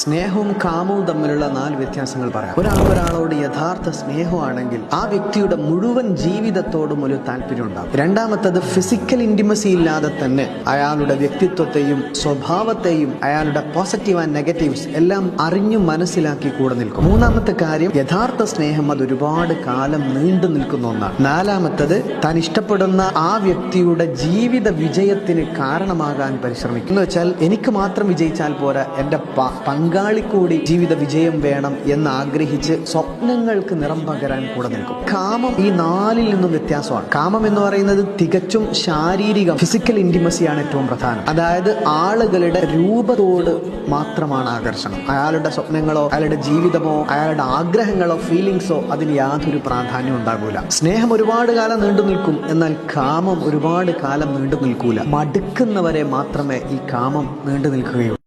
സ്നേഹവും കാമവും തമ്മിലുള്ള നാല് വ്യത്യാസങ്ങൾ പറയാം. ഒരാൾ ഒരാളോട് യഥാർത്ഥ സ്നേഹമാണെങ്കിൽ ആ വ്യക്തിയുടെ മുഴുവൻ ജീവിതത്തോടും ഒരു താല്പര്യം ഉണ്ടാകും. രണ്ടാമത്തത് ഫിസിക്കൽ ഇന്റിമസി ഇല്ലാതെ തന്നെ അയാളുടെ വ്യക്തിത്വത്തെയും സ്വഭാവത്തെയും അയാളുടെ പോസിറ്റീവ് ആൻഡ് നെഗറ്റീവ്സ് എല്ലാം അറിഞ്ഞു മനസ്സിലാക്കി കൂടെ നിൽക്കും. മൂന്നാമത്തെ കാര്യം യഥാർത്ഥ സ്നേഹം അത് ഒരുപാട് കാലം നീണ്ടു നിൽക്കുന്ന ഒന്നാണ്. നാലാമത്തത് താൻ ഇഷ്ടപ്പെടുന്ന ആ വ്യക്തിയുടെ ജീവിത വിജയത്തിന് കാരണമാകാൻ പരിശ്രമിക്കും. എന്ന് വെച്ചാൽ എനിക്ക് മാത്രം വിജയിച്ചാൽ പോരാ എന്റെ പങ്കാളി കൂടി ജീവിത വിജയം വേണം എന്ന് ആഗ്രഹിച്ച് സ്വപ്നങ്ങൾക്ക് നിറം പകരാൻ കൂടെ നിൽക്കും. കാമം ഈ നാലിൽ നിന്നും വ്യത്യാസമാണ്. കാമം എന്ന് പറയുന്നത് തികച്ചും ശാരീരിക ഫിസിക്കൽ ഇന്റിമസിയാണ് ഏറ്റവും പ്രധാനം. അതായത് ആളുകളുടെ രൂപത്തോട് മാത്രമാണ് ആകർഷണം. അയാളുടെ സ്വപ്നങ്ങളോ അയാളുടെ ജീവിതമോ അയാളുടെ ആഗ്രഹങ്ങളോ ഫീലിങ്സോ അതിന് യാതൊരു പ്രാധാന്യം ഉണ്ടാകൂല. സ്നേഹം ഒരുപാട് കാലം നീണ്ടു നിൽക്കും. എന്നാൽ കാമം ഒരുപാട് കാലം നീണ്ടു നിൽക്കൂല. മടുക്കുന്നവരെ മാത്രമേ ഈ കാമം നീണ്ടു നിൽക്കുകയുള്ളൂ.